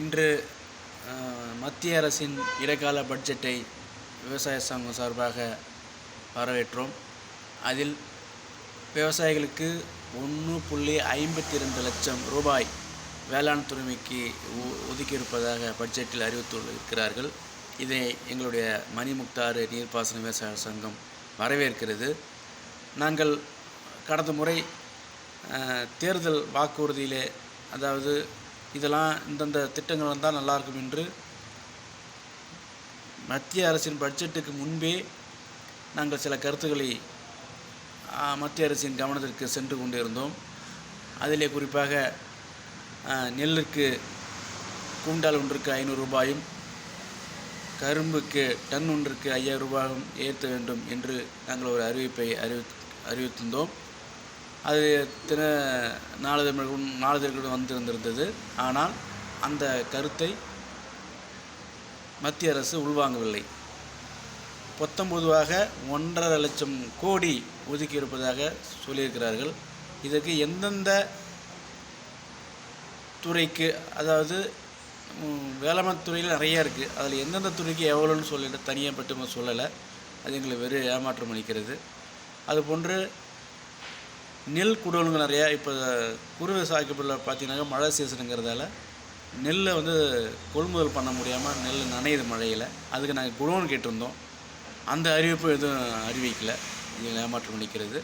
இன்று மத்திய அரசின் இடைக்கால பட்ஜெட்டை விவசாய சங்கம் சார்பாக வரவேற்றோம். அதில் விவசாயிகளுக்கு ஒன்று புள்ளி ஐம்பத்தி ரெண்டு லட்சம் ரூபாய் வேளாண் துறைமைக்கு ஒதுக்கியிருப்பதாக பட்ஜெட்டில் அறிவித்துள்ளிருக்கிறார்கள். இதை எங்களுடைய மணிமுக்தாறு நீர்ப்பாசன விவசாய சங்கம் வரவேற்கிறது. நாங்கள் கடந்த முறை தேர்தல் வாக்குறுதியிலே அதாவது இதெல்லாம் இந்தந்த திட்டங்கள் வந்தால் நல்லாயிருக்கும் என்று மத்திய அரசின் பட்ஜெட்டுக்கு முன்பே நாங்கள் சில கருத்துக்களை மத்திய அரசின் கவனத்திற்கு சென்று கொண்டிருந்தோம். அதிலே குறிப்பாக நெல்லுக்கு கூண்டால் ஒன்றுக்கு ஐநூறு ரூபாயும் கரும்புக்கு டன் ஒன்றுக்கு ஐயாயிரம் ரூபாயும் ஏற்ற வேண்டும் என்று நாங்கள் ஒரு அறிவிப்பை அறிவி அறிவித்திருந்தோம். அது தின நாளிதழ்களும் நாளிதழ்களும் வந்திருந்திருந்தது ஆனால் அந்த கருத்தை மத்திய அரசு உள்வாங்கவில்லை. பத்தொம்பதுவாக ஒன்றரை லட்சம் கோடி ஒதுக்கி இருப்பதாக சொல்லியிருக்கிறார்கள். இதற்கு எந்தெந்த துறைக்கு அதாவது வேளாண் துறையில் நிறைய இருக்குது அதில் எந்தெந்த துறைக்கு எவ்வளோன்னு சொல்லிட்டு தனியாக பட்டு சொல்லலை. அது எங்களுக்கு வெறும் ஏமாற்றம் அளிக்கிறது. அதுபோன்று நெல் குடோன்கள் நிறையா இப்போ குறு விவசாயிக்குள்ள பார்த்தீங்கன்னாக்கா மழை சீசனுங்கிறதால நெல்லை வந்து கொள்முதல் பண்ண முடியாமல் நெல் நனையுது மழையில். அதுக்கு நாங்கள் குடோன் கேட்டிருந்தோம். அந்த அறிவிப்பு எதுவும் அறிவிக்கலை. இது ஏமாற்றம் அளிக்கிறது.